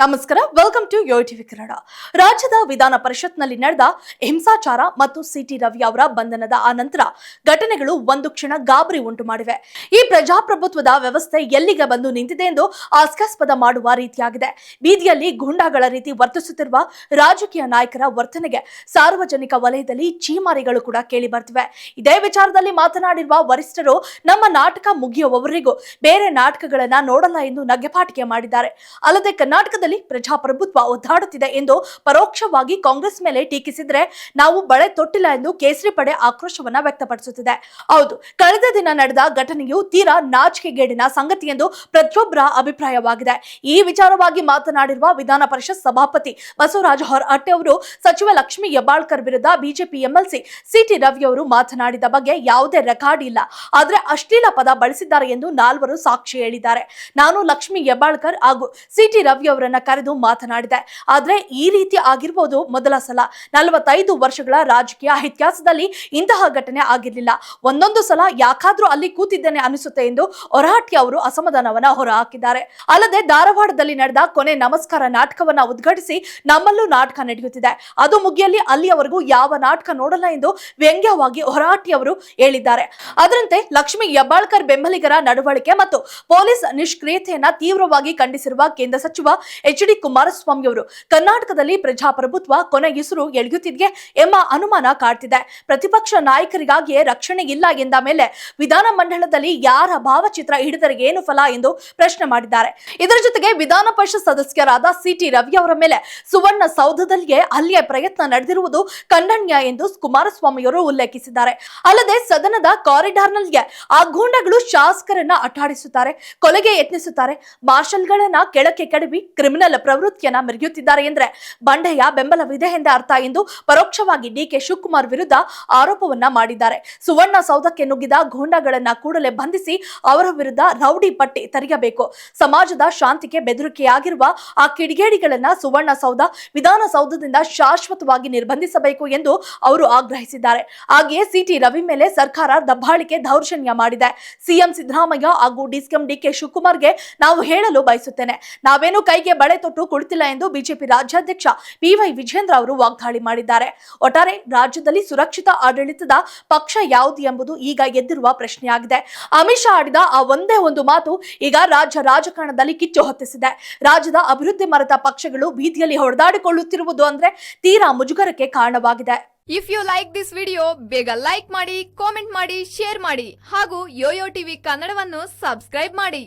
ನಮಸ್ಕಾರ welcome to Yo TV Kannada ರಾಜ್ಯದ ವಿಧಾನ ಪರಿಷತ್ನಲ್ಲಿ ನಡೆದ ಹಿಂಸಾಚಾರ ಮತ್ತು ಸಿಟಿ ರವಿ ಅವರ ಬಂಧನದ ಅನಂತರ ಘಟನೆಗಳು ಒಂದು ಕ್ಷಣ ಗಾಬರಿ ಉಂಟು ಮಾಡಿವೆ. ಈ ಪ್ರಜಾಪ್ರಭುತ್ವದ ವ್ಯವಸ್ಥೆ ಎಲ್ಲಿಗೆ ಬಂದು ನಿಂತಿದೆ ಎಂದು ಆಸ್ಕಾಸ್ಪದ ಮಾಡುವ ರೀತಿಯಾಗಿದೆ. ಬೀದಿಯಲ್ಲಿ ಗೂಂಡಾಗಳ ರೀತಿ ವರ್ತಿಸುತ್ತಿರುವ ರಾಜಕೀಯ ನಾಯಕರ ವರ್ತನೆಗೆ ಸಾರ್ವಜನಿಕ ವಲಯದಲ್ಲಿ ಚೀಮಾರಿಗಳು ಕೂಡ ಕೇಳಿ ಬರ್ತಿವೆ. ಇದೇ ವಿಚಾರದಲ್ಲಿ ಮಾತನಾಡಿರುವ ವರಿಷ್ಠರು, ನಮ್ಮ ನಾಟಕ ಮುಗಿಯುವವರೆಗೂ ಬೇರೆ ನಾಟಕಗಳನ್ನ ನೋಡಲ್ಲ ಎಂದು ನಗೆಪಾಟಿಕೆ ಮಾಡಿದ್ದಾರೆ. ಅಲ್ಲದೆ ಕರ್ನಾಟಕದಲ್ಲಿ ಪ್ರಜಾಪ್ರಭುತ್ವ ಒದ್ದಾಡುತ್ತಿದೆ ಎಂದು ಪರೋಕ್ಷವಾಗಿ ಕಾಂಗ್ರೆಸ್ ಮೇಲೆ ಟೀಕಿಸಿದ್ರೆ ನಾವು ಬಳೆ ತೊಟ್ಟಿಲ್ಲ ಎಂದು ಕೇಸರಿ ಪಡೆ ಆಕ್ರೋಶವನ್ನ ವ್ಯಕ್ತಪಡಿಸುತ್ತಿದೆ. ಹೌದು, ಕಳೆದ ದಿನ ನಡೆದ ಘಟನೆಯು ತೀರಾ ನಾಚಿಕೆಗೇಡಿನ ಸಂಗತಿ ಎಂದು ಪ್ರತಿಯೊಬ್ಬರ ಅಭಿಪ್ರಾಯವಾಗಿದೆ. ಈ ವಿಚಾರವಾಗಿ ಮಾತನಾಡಿರುವ ವಿಧಾನ ಪರಿಷತ್ ಸಭಾಪತಿ ಬಸವರಾಜ ಹೊರಹಟ್ಟೆ ಅವರು, ಸಚಿವ ಲಕ್ಷ್ಮಿ ಯಬಾಳ್ಕರ್ ವಿರುದ್ಧ ಬಿಜೆಪಿ ಎಂಎಲ್ಸಿ ಸಿಟಿ ರವಿ ಅವರು ಮಾತನಾಡಿದ ಬಗ್ಗೆ ಯಾವುದೇ ರೆಕಾರ್ಡ್ ಇಲ್ಲ. ಆದ್ರೆ ಅಶ್ಲೀಲ ಪದ ಬಳಸಿದ್ದಾರೆ ಎಂದು ನಾಲ್ವರು ಸಾಕ್ಷಿ ಹೇಳಿದ್ದಾರೆ. ನಾನು ಲಕ್ಷ್ಮಿ ಯಬಾಳ್ಕರ್ ಹಾಗೂ ಸಿಟಿ ರವಿ ಅವರನ್ನ ಕರೆದು ಮಾತನಾಡಿದೆ. ಆದ್ರೆ ಈ ರೀತಿ ಆಗಿರ್ಬೋದು ಮೊದಲ ಸಲ. ನಲವತ್ತೈದು ವರ್ಷಗಳ ರಾಜಕೀಯ ಇತಿಹಾಸದಲ್ಲಿ ಇಂತಹ ಘಟನೆ ಆಗಿರಲಿಲ್ಲ. ಒಂದೊಂದು ಸಲ ಯಾಕಾದ್ರೂ ಅಲ್ಲಿ ಕೂತಿದ್ದೇನೆ ಅನಿಸುತ್ತೆ ಎಂದು ಹೊರಹಟ್ಟಿ ಅವರು ಅಸಮಾಧಾನವನ್ನ ಹೊರಹಾಕಿದ್ದಾರೆ. ಅಲ್ಲದೆ ಧಾರವಾಡದಲ್ಲಿ ನಡೆದ ಕೊನೆ ನಮಸ್ಕಾರ ನಾಟಕವನ್ನ ಉದ್ಘಾಟಿಸಿ ನಮ್ಮಲ್ಲೂ ನಾಟಕ ನಡೆಯುತ್ತಿದೆ. ಅದು ಮುಗಿಯಲ್ಲಿ ಅಲ್ಲಿಯವರೆಗೂ ಯಾವ ನಾಟಕ ನೋಡಲ್ಲ ಎಂದು ವ್ಯಂಗ್ಯವಾಗಿ ಹೊರಹಟ್ಟಿ ಅವರು ಹೇಳಿದ್ದಾರೆ. ಅದರಂತೆ ಲಕ್ಷ್ಮಿ ಹೆಬ್ಬಾಳ್ಕರ್ ಬೆಂಬಲಿಗರ ನಡವಳಿಕೆ ಮತ್ತು ಪೊಲೀಸ್ ನಿಷ್ಕ್ರಿಯತೆಯನ್ನ ತೀವ್ರವಾಗಿ ಖಂಡಿಸಿರುವ ಕೇಂದ್ರ ಸಚಿವ ಎಚ್ ಡಿ ಕುಮಾರಸ್ವಾಮಿ ಅವರು. ಕರ್ನಾಟಕದಲ್ಲಿ ಪ್ರಜಾಪ್ರಭುತ್ವ ಕೊನೆಗಿಸುರು ಎಳೆಯುತ್ತಿದೆಯೇ ಎಂಬ ಅನುಮಾನ ಕಾಡ್ತಿದೆ. ಪ್ರತಿಪಕ್ಷ ನಾಯಕರಿಗಾಗಿಯೇ ರಕ್ಷಣೆ ಇಲ್ಲ ಎಂದ ಮೇಲೆ ವಿಧಾನ ಮಂಡಲದಲ್ಲಿ ಯಾರ ಭಾವಚಿತ್ರ ಹಿಡಿದರೆ ಏನು ಫಲ ಎಂದು ಪ್ರಶ್ನೆ ಮಾಡಿದ್ದಾರೆ. ಇದರ ಜೊತೆಗೆ ವಿಧಾನ ಪರಿಷತ್ ಸದಸ್ಯರಾದ ಸಿಟಿ ರವಿ ಅವರ ಮೇಲೆ ಸುವರ್ಣ ಸೌಧದಲ್ಲಿಯೇ ಅಲ್ಲಿಯ ಪ್ರಯತ್ನ ನಡೆದಿರುವುದು ಖಂಡನೀಯ ಎಂದು ಕುಮಾರಸ್ವಾಮಿಯವರು ಉಲ್ಲೇಖಿಸಿದ್ದಾರೆ. ಅಲ್ಲದೆ ಸದನದ ಕಾರಿಡಾರ್ನಲ್ಲಿಯೇ ಆ ಗೂಂಡಗಳು ಶಾಸಕರನ್ನ ಅಟ್ಟಾಡಿಸುತ್ತಾರೆ ಕೊಲೆಗೆ ಯತ್ನಿಸುತ್ತಾರೆ, ಮಾರ್ಷಲ್ಗಳನ್ನ ಕೆಳಕ್ಕೆ ಕೆಡವಿ, ಕ್ರಿಮಿನಲ್ ಪ್ರವೃತ್ತಿಯನ್ನ ಮೆರೆಯುತ್ತಿದ್ದಾರೆ ಎಂದ್ರೆ ಬಂಡೆಯ ಬೆಂಬಲವಿದೆ ಎಂದೇ ಅರ್ಥ ಎಂದು ಪರೋಕ್ಷವಾಗಿ ಡಿಕೆ ಶಿವಕುಮಾರ್ ವಿರುದ್ಧ ಆರೋಪವನ್ನ ಮಾಡಿದ್ದಾರೆ. ಸುವರ್ಣ ಸೌಧಕ್ಕೆ ನುಗ್ಗಿದ ಗೂಂಡಾಗಳನ್ನ ಕೂಡಲೇ ಬಂಧಿಸಿ ಅವರ ವಿರುದ್ಧ ರೌಡಿ ಪಟ್ಟಿ ತೆರೆಯಬೇಕು. ಸಮಾಜದ ಶಾಂತಿಗೆ ಬೆದರಿಕೆಯಾಗಿರುವ ಆ ಕಿಡಿಗೇಡಿಗಳನ್ನ ಸುವರ್ಣ ಸೌಧ ವಿಧಾನಸೌಧದಿಂದ ಶಾಶ್ವತವಾಗಿ ನಿರ್ಬಂಧಿಸಬೇಕು ಎಂದು ಅವರು ಆಗ್ರಹಿಸಿದ್ದಾರೆ. ಹಾಗೆಯೇ ಸಿಟಿ ರವಿ ಮೇಲೆ ಸರ್ಕಾರ ದಬ್ಬಾಳಿಕೆ ದೌರ್ಜನ್ಯ ಮಾಡಿದೆ. ಸಿಎಂ ಸಿದ್ದರಾಮಯ್ಯ ಹಾಗೂ ಡಿಸಿಎಂ ಡಿಕೆ ಶಿವಕುಮಾರ್ಗೆ ನಾವು ಹೇಳಲು ಬಯಸುತ್ತೇನೆ. ನಾವೇನು ಕೈಗೆ ತೊಟ್ಟು ಕುಳಿತಿಲ್ಲ ಎಂದು ಬಿಜೆಪಿ ರಾಜ್ಯಾಧ್ಯಕ್ಷ ಬಿವೈ ವಿಜೇಂದ್ರ ಅವರು ವಾಗ್ದಾಳಿ ಮಾಡಿದ್ದಾರೆ. ಒಟ್ಟಾರೆ ರಾಜ್ಯದಲ್ಲಿ ಸುರಕ್ಷಿತ ಆಡಳಿತದ ಪಕ್ಷ ಯಾವುದು ಎಂಬುದು ಈಗ ಎದ್ದಿರುವ ಪ್ರಶ್ನೆಯಾಗಿದೆ. ಅಮಿತ್ ಶಾ ಆಡಿದ ಆ ಒಂದೇ ಒಂದು ಮಾತು ಈಗ ರಾಜ್ಯ ರಾಜಕಾರಣದಲ್ಲಿ ಕಿಚ್ಚು ಹೊತ್ತಿಸಿದೆ. ರಾಜ್ಯದ ಅಭಿವೃದ್ಧಿ ಮರೆತ ಪಕ್ಷಗಳು ಬೀದಿಯಲ್ಲಿ ಹೊಡೆದಾಡಿಕೊಳ್ಳುತ್ತಿರುವುದು ಅಂದ್ರೆ ತೀರಾ ಮುಜುಗರಕ್ಕೆ ಕಾರಣವಾಗಿದೆ. If you like this video ಬೇಗ ಲೈಕ್ ಮಾಡಿ ಕಾಮೆಂಟ್ ಮಾಡಿ ಶೇರ್ ಮಾಡಿ ಹಾಗೂ ಯೋಯೋ ಟಿವಿ ಕನ್ನಡವನ್ನು ಸಬ್ಸ್ಕ್ರೈಬ್ ಮಾಡಿ.